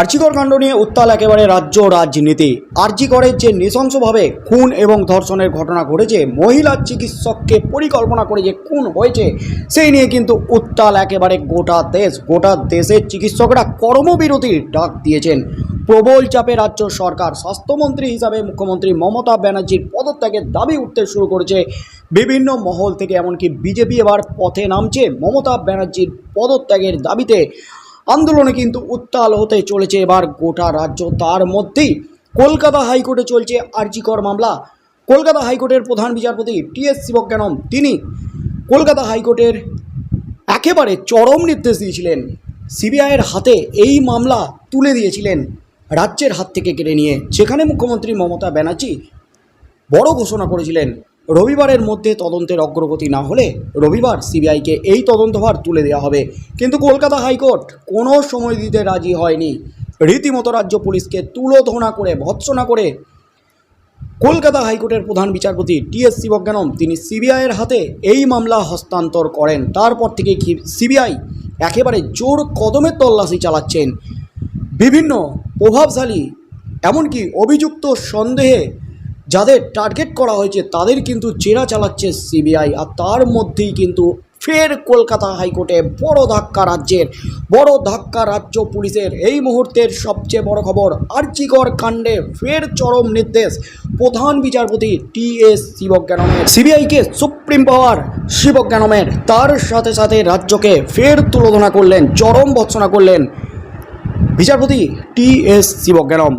আর্জিকর কাণ্ড নিয়ে উত্তাল একেবারে রাজ্য রাজনীতি। আর্জিকরের যে নৃশংসভাবে খুন এবং ধর্ষণের ঘটনা ঘটেছে, মহিলা চিকিৎসককে পরিকল্পনা করে যে খুন হয়েছে, সেই নিয়ে কিন্তু উত্তাল একেবারে গোটা দেশ, গোটা দেশের চিকিৎসকরা কর্মবিরতির ডাক দিয়েছেন। প্রবল চাপে রাজ্য সরকার স্বাস্থ্যমন্ত্রী হিসাবে মুখ্যমন্ত্রী মমতা ব্যানার্জির পদত্যাগের দাবি উঠতে শুরু করেছে। বিভিন্ন মহল থেকে এমনকি বিজেপি এবার পথে নামছে মমতা ব্যানার্জির পদত্যাগের দাবিতে। আন্দোলনে কিন্তু উত্তাল হতে চলেছে এবার গোটা রাজ্য। তার মধ্যেই কলকাতা হাইকোর্টে চলছে আরজিকর মামলা। কলকাতা হাইকোর্টের প্রধান বিচারপতি টি এস শিবজ্ঞানম, তিনি কলকাতা হাইকোর্টের একেবারে চরম নির্দেশ দিয়েছিলেন। সিবিআইয়ের হাতে এই মামলা তুলে দিয়েছিলেন রাজ্যের হাত থেকে কেড়ে নিয়ে। যেখানে মুখ্যমন্ত্রী মমতা ব্যানার্জি বড় ঘোষণা করেছিলেন রবিবারের মধ্যে তদন্তের অগ্রগতি না হলে রবিবার সিবিআইকে এই তদন্তভার তুলে দেওয়া হবে। কিন্তু কলকাতা হাইকোর্ট কোনো সময় দিতে রাজি হয়নি। রীতিমতো রাজ্য পুলিশকে তুলোধনা করে, ভৎসনা করে কলকাতা হাইকোর্টের প্রধান বিচারপতি টি এস শিবজ্ঞানম তিনি সিবিআইয়ের হাতে এই মামলা হস্তান্তর করেন। তারপর থেকে সিবিআই একেবারে জোর কদমের তল্লাশি চালাচ্ছেন। বিভিন্ন প্রভাবশালী, এমনকি অভিযুক্ত সন্দেহে যাদের টার্গেট করা হয়েছে, তাদের কিন্তু চেরা চালাচ্ছে সিবিআই আর তার মধ্যেই কিন্তু ফের কলকাতা হাইকোর্টে বড় ধাক্কা রাজ্যের, বড় ধাক্কা রাজ্য পুলিশের। এই মুহূর্তের সবচেয়ে বড় খবর আর্চিকর কাণ্ডে ফের চরম নির্দেশ প্রধান বিচারপতি টি এস শিবজ্ঞানমের। সিবিআইকে সুপ্রিম পাওয়ার শিবজ্ঞানমের। তার সাথে সাথে রাজ্যকে ফের তুলোধনা করলেন, চরম ভৎসনা করলেন বিচারপতি টি এস শিবজ্ঞানম।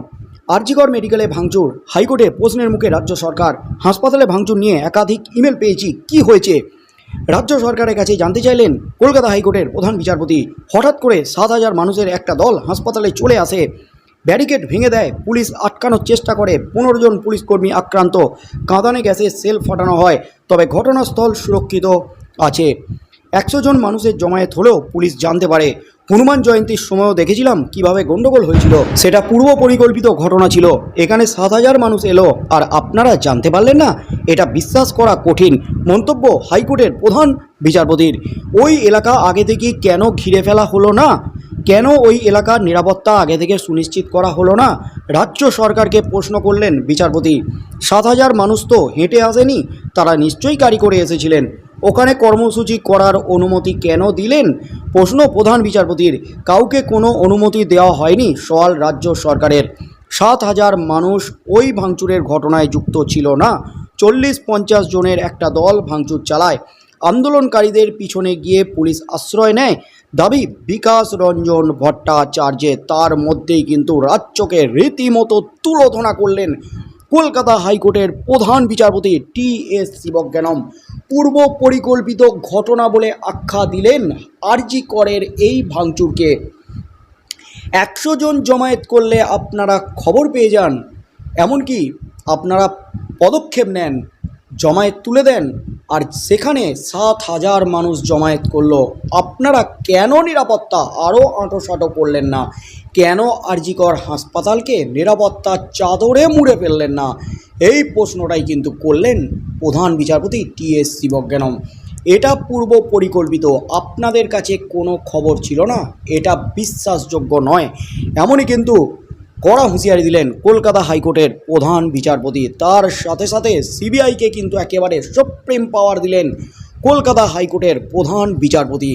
আরজিকর মেডিকেলে ভাঙচুর। হাইকোর্টে প্রশ্নের মুখে রাজ্য সরকার। হাসপাতালে ভাঙচুর নিয়ে একাধিক ইমেল পেয়েছি। কি হয়েছে? রাজ্য সরকারের কাছে জানতে চাইলেন কলকাতা হাইকোর্টের প্রধান বিচারপতি। হঠাৎ করে সাত হাজার মানুষের একটা দল হাসপাতালে চলে আসে। ব্যারিকেড ভেঙে দেয়, পুলিশ আটকানোর চেষ্টা করে। পনেরো জন পুলিশ কর্মী আক্রান্ত। কাঁদানে গ্যাসে সেল ফাটানো হয়, তবে ঘটনাস্থল সুরক্ষিত আছে। একশো জন মানুষের জমায়েত হলেও পুলিশ জানতে পারে। হনুমান জয়ন্তীর সময়ও দেখেছিলাম কীভাবে গন্ডগোল হয়েছিল। সেটা পূর্ব পরিকল্পিত ঘটনা ছিল। এখানে সাত হাজার মানুষ এলো। আর আপনারা জানতে পারলেন না, এটা বিশ্বাস করা কঠিন, মন্তব্য হাইকোর্টের প্রধান বিচারপতির। ওই এলাকা আগে থেকে কেন ঘিরে ফেলা হলো না? কেন ওই এলাকার নিরাপত্তা আগে থেকে সুনিশ্চিত করা হলো না? রাজ্য সরকারকে প্রশ্ন করলেন বিচারপতি। সাত হাজার মানুষ তো হেঁটে আসেনি, তারা নিশ্চয়ই গাড়ি করে এসেছিলেন। ওখানে কর্মসূচি করার অনুমতি কেন দিলেন? প্রশ্ন প্রধান বিচারপতির। কাউকে কোনো অনুমতি দেওয়া হয়নি সওয়াল রাজ্য সরকারের। সাত হাজার মানুষ ওই ভাঙচুরের ঘটনায় যুক্ত ছিল না। চল্লিশ পঞ্চাশ জনের একটা দল ভাঙচুর চালায়। আন্দোলনকারীদের পিছনে গিয়ে পুলিশ আশ্রয় নেয়। দাবি, বিকাশ রঞ্জন ভট্টাচার্যে। তার মধ্যেই কিন্তু রাজ্যকে রীতিমতো তুলোধনা করলেন কলকাতা হাইকোর্টের প্রধান বিচারপতি টি এস শিবজ্ঞানম পূর্ব পরিকল্পিত ঘটনা বলে আখ্যা দিলেন আরজি করের এই ভাঙচুরকে। একশো জন জমায়েত করলে আপনারা খবর পেয়ে যান, এমনকি আপনারা পদক্ষেপ নেন, জমায়েত তুলে দেন আর সেখানে সাত হাজার মানুষ জমায়েত করল। আপনারা কেন নিরাপত্তা আরও আঁটোসাঁটো করলেন না? কেন আরজিকর হাসপাতালকে নিরাপত্তার চাদরে মুড়ে ফেললেন না? এই প্রশ্নটাই কিন্তু করলেন প্রধান বিচারপতি টি এস শিবজ্ঞানম। এটা পূর্ব পরিকল্পিত। আপনাদের কাছে কোনো খবর ছিল না? এটা বিশ্বাসযোগ্য নয়। এমনই কিন্তু কড়া হুঁশিয়ারি দিলেন কলকাতা হাইকোর্টের প্রধান বিচারপতি। তার সাথে সাথে সিবিআইকে কিন্তু একেবারে সুপ্রিম পাওয়ার দিলেন কলকাতা হাইকোর্টের প্রধান বিচারপতি।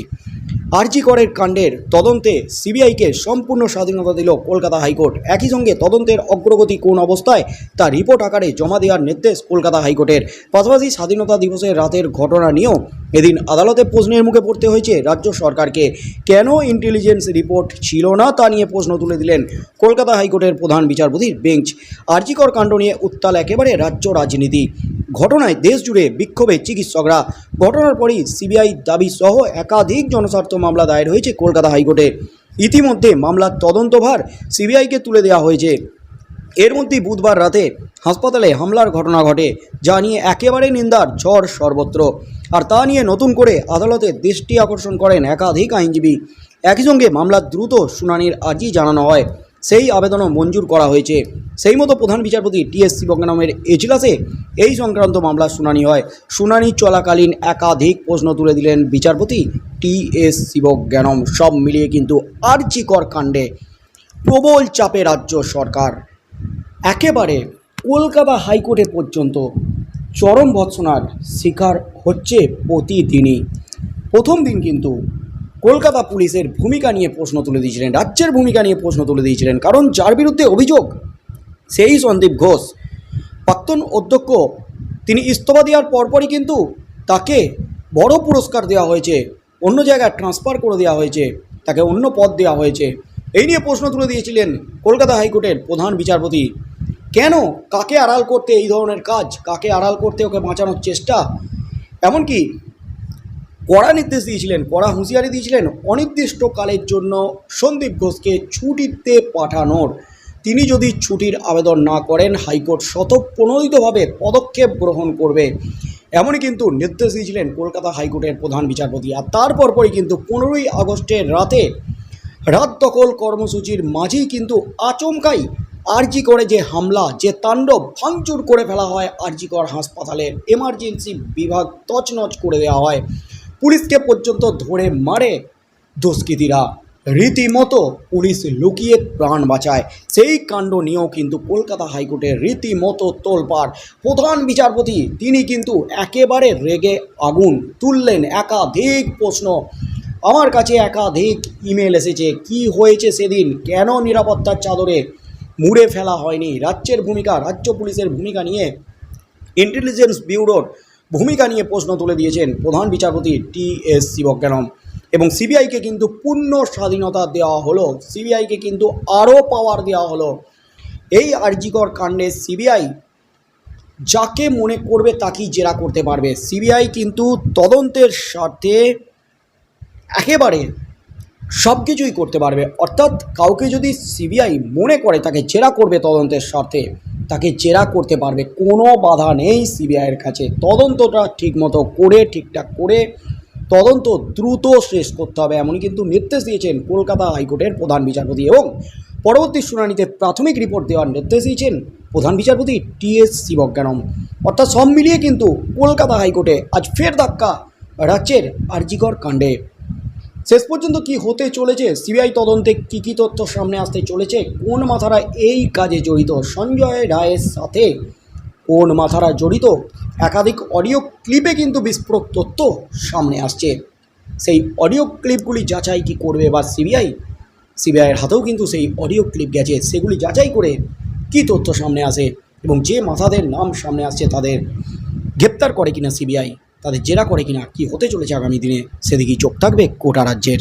আরজি করের কাণ্ডের তদন্তে সিবিআইকে সম্পূর্ণ স্বাধীনতা দিল কলকাতা হাইকোর্ট। একই সঙ্গে তদন্তের অগ্রগতি কোন অবস্থায় তা রিপোর্ট আকারে জমা দেওয়ার নির্দেশ কলকাতা হাইকোর্টের। পাশাপাশি স্বাধীনতা দিবসের রাতের ঘটনা নিয়েও এদিন আদালতে প্রশ্নের মুখে পড়তে হয়েছে রাজ্য সরকারকে। কেন ইন্টেলিজেন্স রিপোর্ট ছিল না তা নিয়ে প্রশ্ন তুলে দিলেন কলকাতা হাইকোর্টের প্রধান বিচারপতির বেঞ্চ। আরজিকর কাণ্ড নিয়ে উত্তাল একেবারে রাজ্য রাজনীতি। ঘটনায় দেশ জুড়ে বিক্ষোভে চিকিৎসকরা। ঘটনার পরই সিবিআই দাবি সহ একাধিক জনস্বার্থ মামলা দায়ের হয়েছে কলকাতা হাইকোর্টে। ইতিমধ্যে মামলার তদন্তভার সিবিআইকে তুলে দেওয়া হয়েছে। এর মধ্যেই বুধবার রাতে হাসপাতালে হামলার ঘটনা ঘটে, যা নিয়ে একেবারে নিন্দার ঝড় সর্বত্র। আর তা নিয়ে নতুন করে আদালতে দৃষ্টি আকর্ষণ করেন একাধিক আইনজীবী। একই সঙ্গে মামলার দ্রুত শুনানির আর্জি জানানো হয়। সেই আবেদনও মঞ্জুর করা হয়েছে। সেই মতো প্রধান বিচারপতি টিএস শিবজ্ঞানমের এজলাসে এই সংক্রান্ত মামলার শুনানি হয়। শুনানি চলাকালীন একাধিক প্রশ্ন তুলে দিলেন বিচারপতি টি এস শিবজ্ঞানম। সব মিলিয়ে কিন্তু আর্চিকর কাণ্ডে প্রবল চাপে রাজ্য সরকার। একেবারে কলকাতা হাইকোর্টে পর্যন্ত চরম ভৎসনার শিকার হচ্ছে প্রতিদিনই। প্রথম দিন কিন্তু কলকাতা পুলিশের ভূমিকা নিয়ে প্রশ্ন তুলে দিয়েছিলেন, রাজ্যের ভূমিকা নিয়ে প্রশ্ন তুলে দিয়েছিলেন, কারণ যার বিরুদ্ধে অভিযোগ, সেই সন্দীপ ঘোষ। প্রাক্তন অধ্যক্ষ, তিনি ইস্তফা দেওয়ার পরপরই কিন্তু তাকে বড় পুরস্কার দেওয়া হয়েছে, অন্য জায়গায় ট্রান্সফার করে দেওয়া হয়েছে, তাকে অন্য পদ দেওয়া হয়েছে। এই নিয়ে প্রশ্ন তুলে দিয়েছিলেন কলকাতা হাইকোর্টের প্রধান বিচারপতি। কেন কাকে আড়াল করতে এই ধরনের কাজ, কাকে আড়াল করতে ওকে বাঁচানোর চেষ্টা? এমনকি কড়া নির্দেশ দিয়েছিলেন, কড়া হুঁশিয়ারি দিয়েছিলেন অনির্দিষ্টকালের জন্য সন্দীপ ঘোষকে ছুটিতে পাঠানোর। তিনি যদি ছুটির আবেদন না করেন, হাইকোর্ট স্বতঃপ্রণোদিতভাবে পদক্ষেপ গ্রহণ করবে। এমনই কিন্তু নির্দেশ দিয়েছিলেন কলকাতা হাইকোর্টের প্রধান বিচারপতি। আর তারপর পরই কিন্তু পনেরোই আগস্টের রাতে রাত দখল কর্মসূচির মাঝেই কিন্তু আচমকাই আরজি করে যে হামলা, যে তাণ্ডব ভাঙচুর করে ফেলা হয় আরজিকর হাসপাতালের। এমার্জেন্সি বিভাগ তছনছ করে দেওয়া হয়। পুলিশকে পর্যন্ত ধরে মারে। দুষ্কৃতীরা রীতিমতো পুলিশ লুকিয়ে প্রাণ বাঁচায়। সেই কাণ্ড নিয়েও কিন্তু কলকাতা হাইকোর্টে রীতিমতো তোলপাড়। প্রধান বিচারপতি, তিনি কিন্তু একেবারে রেগে আগুন তুললেন। একাধিক প্রশ্ন। আমার কাছে একাধিক ইমেল এসেছে, কি হয়েছে সেদিন? কেন নিরাপত্তার চাদরে মুড়ে ফেলা হয়নি? রাজ্যের ভূমিকা, রাজ্য পুলিশের ভূমিকা নিয়ে ইন্টেলিজেন্স ব্যুরোর ভূমিকা নিয়ে প্রশ্ন তুলে দিয়েছেন প্রধান বিচারপতি টি এস শিবজ্ঞানম। এবং সিবিআইকে কিন্তু পূর্ণ স্বাধীনতা দেওয়া হলো। সিবিআইকে কিন্তু আরও পাওয়ার দেওয়া হলো। এই আরজিকর কাণ্ডে সিবিআই যাকে মনে করবে তাকেই জেরা করতে পারবে। সিবিআই কিন্তু তদন্তের স্বার্থে একেবারে সব কিছুই করতে পারবে। অর্থাৎ কাউকে যদি সিবিআই মনে করে তাকে জেরা করবে তদন্তের স্বার্থে তাকে জেরা করতে পারবে। কোনো বাধা নেই সিবিআইয়ের কাছে। তদন্তটা ঠিকমতো করে, ঠিকঠাক করে তদন্ত দ্রুত শেষ করতে হবে, এমনই কিন্তু নির্দেশ দিয়েছেন কলকাতা হাইকোর্টের প্রধান বিচারপতি এবং পরবর্তী শুনানিতে প্রাথমিক রিপোর্ট দেওয়ার নির্দেশ দিয়েছেন প্রধান বিচারপতি টি এস শিবজ্ঞানম। অর্থাৎ সব মিলিয়ে কিন্তু কলকাতা হাইকোর্টে আজ ফের ধাক্কা, রাজ্যের আরজিকর কাণ্ডে। শেষ পর্যন্ত কি হতে চলেছে? সিবিআই তদন্তে কী কী তথ্য সামনে আসতে চলেছে? কোন মাথারা এই কাজে জড়িত? সঞ্জয় রায়ের সাথে কোন মাথারা জড়িত? একাধিক অডিও ক্লিপে কিন্তু বিস্ফোরক তথ্য সামনে আসছে। সেই অডিও ক্লিপগুলি যাচাই কি করবে বা সিবিআই? সিবিআইয়ের হাতেও কিন্তু সেই অডিও ক্লিপ গেছে। সেগুলি যাচাই করে কি তথ্য সামনে আসে এবং যে মাথাদের নাম সামনে আসছে তাদের গ্রেপ্তার করে কিনা সিবিআই? তাদের জেরা করে কিনা কি হতে চলেছে আগামী দিনে সেদিকেই চোখ থাকবে কোটা রাজ্যের।